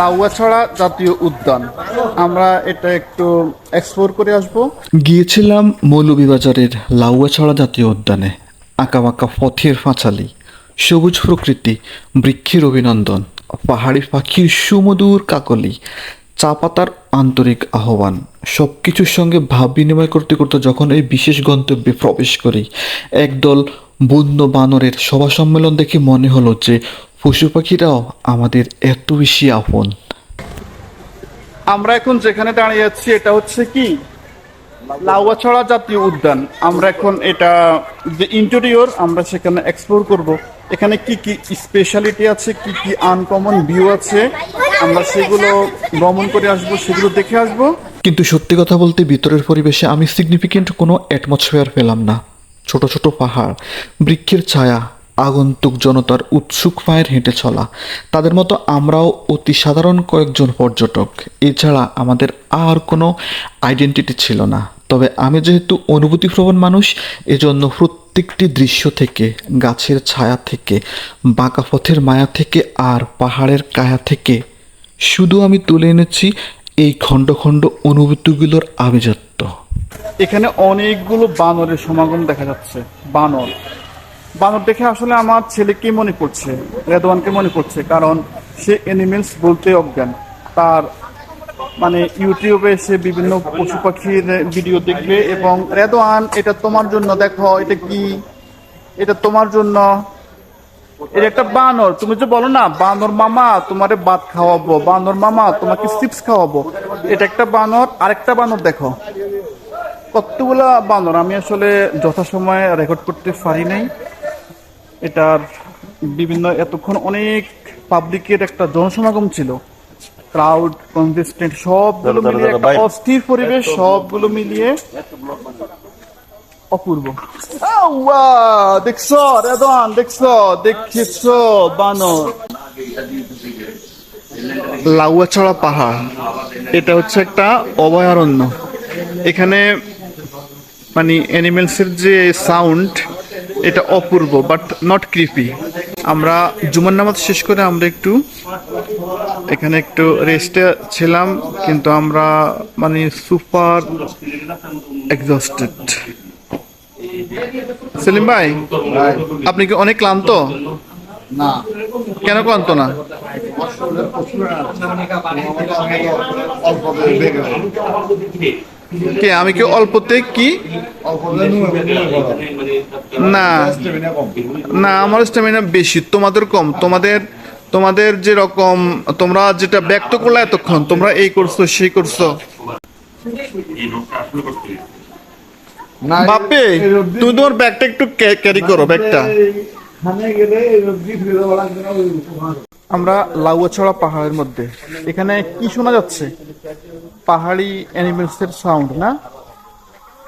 লাউয়াছড়া জাতীয় উদ্যান। আমরা এটা একটু এক্সপ্লোর করে আসব। গিয়েছিলাম মৌলভীবাজারের লাউয়াছড়া জাতীয় উদ্যানে, আঁকাবাঁকা পথের ফাঁচালি সবুজ প্রকৃতি, বৃক্ষের অভিনন্দন, পাহাড়ি পাখির সুমধুর কাকলি, চা পাতার আন্তরিক আহ্বান সব কিছুর সঙ্গে ভাব বিনিময় করতে করতে যখন এই বিশেষ গন্তব্যে প্রবেশ করি, একদল বন্য বানরের সভা সম্মেলন দেখে মনে হলো যে পশু পাখিরাও আমাদের এত বেশি আপন। আমরা এখন যেখানে দাঁড়িয়ে আছি এটা হচ্ছে কি? লাউয়াছড়া জাতীয় উদ্যান। আমরা এখন এটা যে ইন্টেরিয়র আমরা সেখানে এক্সপ্লোর করব। এখানে কি কি স্পেশালিটি আছে কি কি আনকমন ভিউ আছে? আমরা সেগুলো ভ্রমণ করে আসব সেগুলো দেখে আসব। কিন্তু সত্যি কথা বলতে ভিতরের পরিবেশে আমি সিগনিফিকেন্ট কোনো অ্যাটমসফিয়ার পেলাম না। ছোট ছোট পাহাড় বৃক্ষের ছায়া আগন্তুক জনতার উৎসুক পায়ের হেঁটে চলা। তাদের মতো আমরাও অতি সাধারণ কয়েকজন পর্যটক। এছাড়া আমাদের আর কোনো আইডেন্টিটি ছিল না। তবে আমি যেহেতু অনুভূতিপ্রবণ মানুষ, এজন্য প্রত্যেকটি দৃশ্য থেকে, গাছের ছায়া থেকে, বাঁকা পথের মায়া থেকে আর পাহাড়ের কায়া থেকে শুধু আমি তুলে এনেছি এই খণ্ড খণ্ড অনুভূতিগুলোর আভিজাত্য। এখানে অনেকগুলো বানরের সমাগম দেখা যাচ্ছে। বানর। বানর দেখে আসলে আমার ছেলেকে মনে পড়ছে রেদওয়ানকে মনে পড়ছে কারণ সে অ্যানিমেলস বলতে অজ্ঞান। তার মানে ইউটিউবে সে বিভিন্ন পশু পাখির ভিডিও দেখবে এবং, রেদওয়ান, এটা তোমার জন্য, দেখো, এটা কি? এটা তোমার জন্য। এটা একটা বানর, তুমি যে বলো না, বানর মামা, তোমারে ভাত খাওয়াবো। বানর মামা, তোমাকে চিপস খাওয়াবো। এটা একটা বানর, আরেকটা বানর দেখো। কতগুলা বানর? আমি আসলে যথাসময়ে রেকর্ড করতে পারি নাই। এটার বিভিন্ন এতক্ষণ অনেক পাবলিকের একটা জনসমাগম ছিল। ক্রাউড কনজেস্টেন্ট সবগুলো মিলিয়ে একটা অস্থির পরিবেশ সবগুলো মিলিয়ে অপূর্ব। দেখছ? রেদন দেখছ? দেখছ? বানর। লাউয়াছড়া পাহাড়। এটা হচ্ছে একটা অভয়ারণ্য। এখানে মানে অ্যানিমেলসের যে সাউন্ড এটা অপূর্ব বাট নট ক্রিপি আমরা জুমার নামাজ শেষ করে আমরা একটু এখানে একটু রেস্টে ছিলাম কিন্তু আমরা মানে সুপার এক্সস্টেড সেলিম ভাই। আপনি কি অনেক ক্লান্ত? না। কেন ক্লান্ত না? কে আমি কি অল্পতে কি? না। না আমার স্ট্যামিনা বেশি তোমাদের কম। তোমাদের তোমাদের যে রকম তোমরা যেটা ব্যক্ত করলে এতক্ষণ তোমরা এই করছ সেই করছ। বাপে তুমি তোমার ব্যাগটা একটু ক্যারি করো ব্যাগটা। আমরা লাউয়াছড়া পাহাড়ের মধ্যে। এখানে কি শোনা যাচ্ছে? পাহাড়ি অ্যানিমেলসের সাউন্ড না?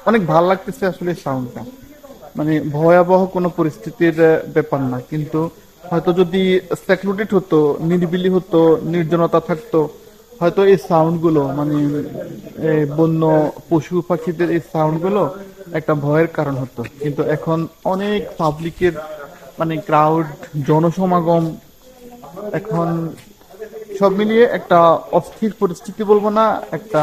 অনেক ভালো লাগতেছে আসলে সাউন্ডটা মানে ভয়াবহ কোনো পরিস্থিতির ব্যাপার না। কিন্তু হয়তো যদি সেক্লুটেড হতো, নিরিবিলি হতো, নির্জনতা থাকতো, হয়তো এই সাউন্ডগুলো মানে বন্য, পশু পাখিদের এই সাউন্ডগুলো একটা ভয়ের কারণ হতো। কিন্তু এখন অনেক পাবলিকের মানে ক্রাউড জনসমাগম, এখন সব মিলিয়ে একটা অস্থির পরিস্থিতি বলব না, একটা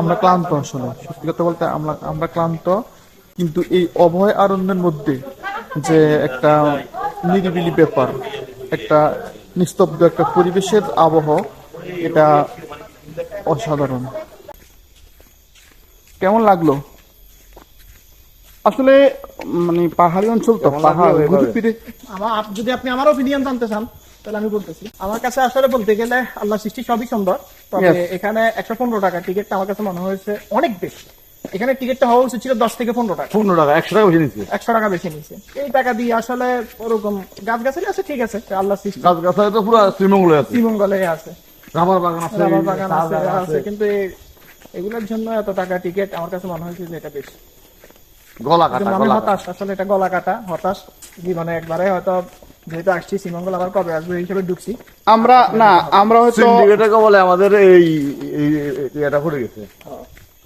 আমরা ক্লান্ত আসলে। সত্যি কথা বলতে আমরা আমরা ক্লান্ত, কিন্তু এই অভয় আনন্দের মধ্যে যে একটা নিরিবিলি ব্যাপার, একটা নিস্তব্ধ একটা পরিবেশের আবহ, এটা অসাধারণ। কেমন লাগল? আসলে মানে পাহাড়ি অঞ্চল তো পাহাড় আমার যদি আপনি আমার ওপিনিয়ন জানতে চান তাহলে আমি বলতেছি। আমার কাছে আসলে বলতে গেলে আল্লাহ সৃষ্টি সবই সুন্দর তবে এখানে একশো পনেরো টাকা টিকিটটা আমার কাছে মনে হয়েছে অনেক বেশি। এখানে টিকিটটা হওয়া উচিত ছিল দশ থেকে পনেরো টাকা। পনেরো টাকা একশো টাকা বেশি নিচ্ছে। একশো টাকা বেশি নিয়েছে এই টাকা দিয়ে আসলে ওরকম গাছ গাছালি আছে ঠিক আছে আল্লাহ সৃষ্টি। গাছ গাছায় তো পুরো শ্রীমঙ্গলে আছে। শ্রীমঙ্গলে আছে। রাবার বাগান আছে রাবার বাগান আছে কিন্তু এই- এগুলোর জন্য এত টাকা টিকিট আমার কাছে মনে হয়েছে যে এটা বেশি। গলা কাটা গলা হতাশ আসলে এটা গলা কাটা হতাশ জীবনে একবারে হয়তো যেহেতু আসছি শ্রীমঙ্গল আবার কবে আসবে এই হিসেবে ঢুকছি। আমরা না আমরা হয়তো সিন্ডিকেটকে বলে আমাদের এই এই- এই- এটা পড়ে গেছে।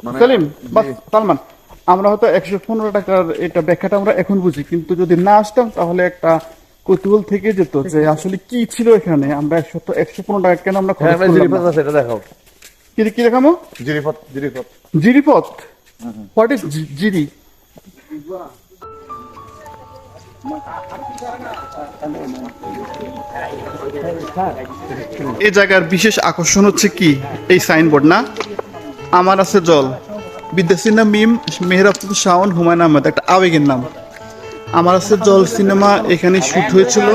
মানে সেলিম বাস সালমান আমরা হয়তো একশো পনেরো টাকার এটা ব্যাখ্যাটা আমরা এখন বুঝি কিন্তু যদি না আসতাম তাহলে একটা কৌতূহল থেকে যেত যে আসলে কি ছিল এখানে? আমরা একশো একশো পনেরো টাকা কেন আমরা হ্যাঁ খরচ করলাম দেখাও। কি কি দেখামো জিরিপথ। জিরিপথ জিরিপথ হোয়াট ইজ জিরি? এই জায়গার বিশেষ আকর্ষণ হচ্ছে কি? এই সাইনবোর্ড না? আমার আছে জল। বিদ্যা না মিম মেহরাবতুল শাওন, হুমায়ুন আহমেদ, একটা আবেগের নাম। আমার আছে জল সিনেমা, এখানে শুট হয়েছিল।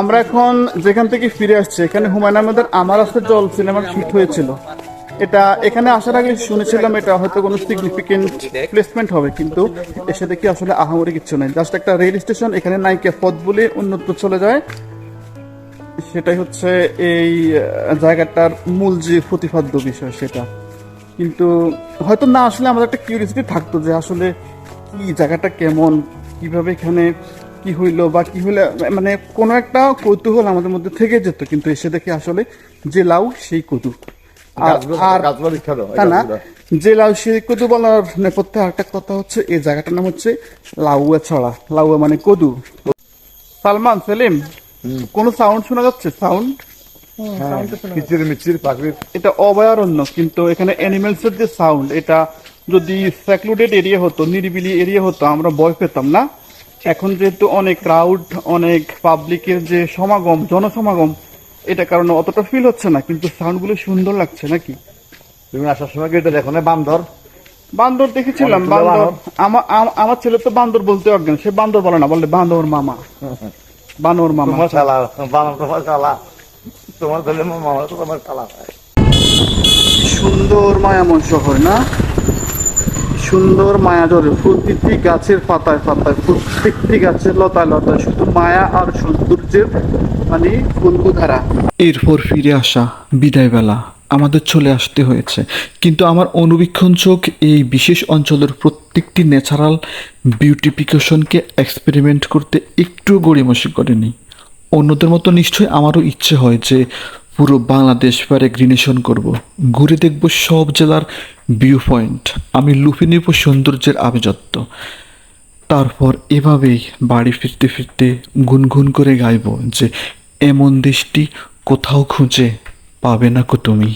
আমরা এখন যেখান থেকে ফিরে আসছি, এখানে হুমায়ুন আহমেদের আমার আছে জল সিনেমার শুট হয়েছিল। এটা এখানে আসার আগে শুনেছিলাম এটা হয়তো কোনো সিগনিফিকেন্ট প্লেসমেন্ট হবে, কিন্তু এসে দেখি আসলে আহামরি কিছু নাই। জাস্ট একটা রেল স্টেশন এখানে নায়িকা পথ বলে অন্যত্র চলে যায়। সেটাই হচ্ছে এই জায়গাটার মূল যে প্রতিপাদ্য বিষয় সেটা। কিন্তু হয়তো না আসলে আমাদের একটা কিউরিয়াসিটি থাকতো যে আসলে কি জায়গাটা কেমন, কীভাবে এখানে কি হইল বা কি হইল মানে কোনো একটা কৌতূহল আমাদের মধ্যে থেকে যেত কিন্তু এসে দেখি আসলে যে লাউ সেই কদু। আর না যে লাউ সেই কদু বলার নেপথ্যে আরেকটা কথা হচ্ছে এই জায়গাটার নাম হচ্ছে লাউয়া ছড়া লাউয়া মানে কদু। সালমান সেলিম কোন সাউন্ড শোনা যাচ্ছে? সাউন্ড কিচির মিচির পাখির এটা অভয়ারণ্য কিন্তু এখানে অ্যানিমেলস এর যে সাউন্ড এটা যদি সেক্লুডেড এরিয়া হতো নিরিবিলি এরিয়া হতো আমরা ভয় পেতাম না? এখন যেহেতু অনেক ক্রাউড অনেক পাবলিকের যে সমাগম জনসমাগম এটা কারণে অতটা ফিল হচ্ছে না কিন্তু সাউন্ডগুলো সুন্দর লাগছে নাকি? তুমি আসার সময় গেটে দেখো না বান্দর। বান্দর দেখেছিলাম বান্দর। আমার আমার ছেলে তো বান্দর বলতে অজ্ঞান সে বান্দর বলে না বলে বান্দর মামা। বানর মামা। শালা বানর তোমার শালা। তোমার ছেলে মামা তো তোমার শালা। সুন্দর মায়াময় শহর না? সুন্দর মায়া জরে প্রতিটি গাছের পাতায় পাতায়, প্রত্যেকটি গাছের লতায় লতায়, শুধু মায়া আর সৌন্দর্যের মানে ফুলগুধারা এরপর ফিরে আসা বিদায়বেলা, আমাদের চলে আসতে হয়েছে। কিন্তু আমার অনুবীক্ষণ চোখ এই বিশেষ অঞ্চলের প্রত্যেকটি ন্যাচারাল বিউটিফিকেশনকে এক্সপেরিমেন্ট করতে একটু গড়িমসি করেনি। অন্যদের মতো নিশ্চয়ই আমারও ইচ্ছে হয় যে পুরো বাংলাদেশ প্যারেগ্রিনেশন করব। ঘুরে দেখব সব জেলার ভিউ পয়েন্ট আমি লুফে নেব সৌন্দর্যের আভিজাত্য। তারপর এভাবেই বাড়ি ফিরতে ফিরতে গুনগুন করে গাইব যে, এমন দেশটি কোথাও খুঁজে পাবে না কো তুমি?